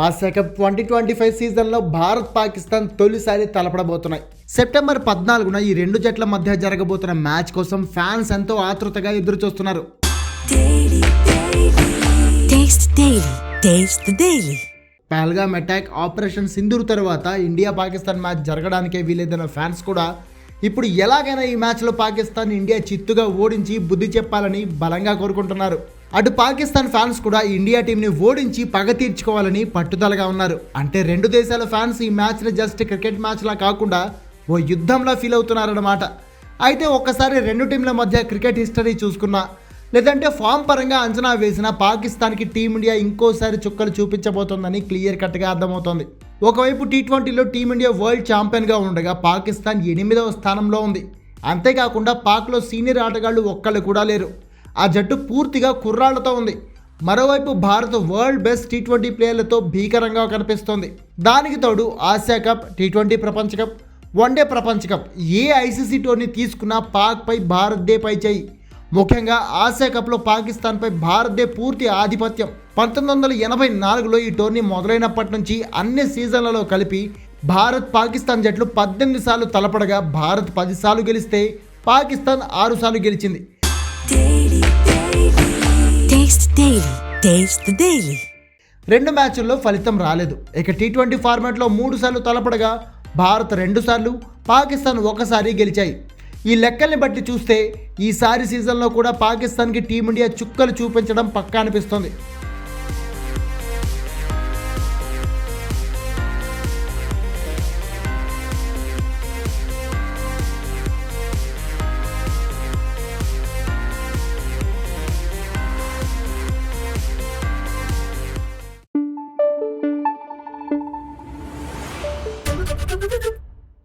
Asia twenty twenty five సీజన్లో భారత్ పాకిస్తాన్ తొలిసారి తలపడబోతున్నాయి. September పద్నాలుగున ఈ రెండు జట్ల మధ్య జరగబోతున్న మ్యాచ్ కోసం ఫ్యాన్స్ ఎంతో ఆతృతగా ఎదురు చూస్తున్నారు. పహల్గామ్ అటాక్ ఆపరేషన్ సింధూర్ తర్వాత ఇండియా పాకిస్తాన్ మ్యాచ్ జరగడానికే వీలేదన్న ఫ్యాన్స్ కూడా ఇప్పుడు ఎలాగైనా ఈ మ్యాచ్లో పాకిస్తాన్ ఇండియా చిత్తుగా ఓడించి బుద్ధి చెప్పాలని బలంగా కోరుకుంటున్నారు. అటు పాకిస్తాన్ ఫ్యాన్స్ కూడా ఇండియా టీంని ఓడించి పగ తీర్చుకోవాలని పట్టుదలగా ఉన్నారు. అంటే రెండు దేశాల ఫ్యాన్స్ ఈ మ్యాచ్ని జస్ట్ క్రికెట్ మ్యాచ్లా కాకుండా ఓ యుద్ధంలా ఫీల్ అవుతున్నారన్నమాట. అయితే ఒక్కసారి రెండు టీంల మధ్య క్రికెట్ హిస్టరీ చూసుకున్నా. లేదంటే ఫామ్ పరంగా అంచనా వేసిన పాకిస్తాన్కి టీమిండియా ఇంకోసారి చుక్కలు చూపించబోతోందని క్లియర్ కట్గా అర్థమవుతోంది. ఒకవైపు టీ ట్వంటీలో టీమిండియా వరల్డ్ ఛాంపియన్గా ఉండగా పాకిస్తాన్ ఎనిమిదవ స్థానంలో ఉంది. అంతేకాకుండా పాక్లో సీనియర్ ఆటగాళ్ళు ఒక్కళ్ళు కూడా లేరు. ఆ జట్టు పూర్తిగా కుర్రాళ్ళతో ఉంది. మరోవైపు Bharat world best T twenty ప్లేయర్లతో భీకరంగా కనిపిస్తోంది. దానికి తోడు ఆసియా కప్ టీ ట్వంటీ ప్రపంచ కప్ వన్డే ప్రపంచ కప్ ఏ ఐసీసీ టోర్ని తీసుకున్నా పాక్పై భారత్దే పై చేయి. ముఖ్యంగా ఆసియా కప్లో పాకిస్తాన్పై భారత్దే పూర్తి ఆధిపత్యం. పంతొమ్మిది వందల ఎనభై నాలుగులో ఈ టోర్నీ మొదలైనప్పటి నుంచి అన్ని సీజన్లలో కలిపి భారత్ పాకిస్తాన్ జట్లు పద్దెనిమిది సార్లు తలపడగా భారత్ పది సార్లు గెలిస్తే పాకిస్తాన్ ఆరు సార్లు గెలిచింది. Taste Daily. Taste the రెండు మ్యాచ్ల్లో ఫలితం రాలేదు. ఇక టీ ట్వంటీ ఫార్మాట్లో మూడు సార్లు తలపడగా భారత్ రెండు సార్లు పాకిస్తాన్ ఒకసారి గెలిచాయి. ఈ లెక్కల్ని బట్టి చూస్తే ఈసారి సీజన్లో కూడా పాకిస్తాన్కి టీమిండియా చుక్కలు చూపించడం పక్కా అనిపిస్తుంది. どどど。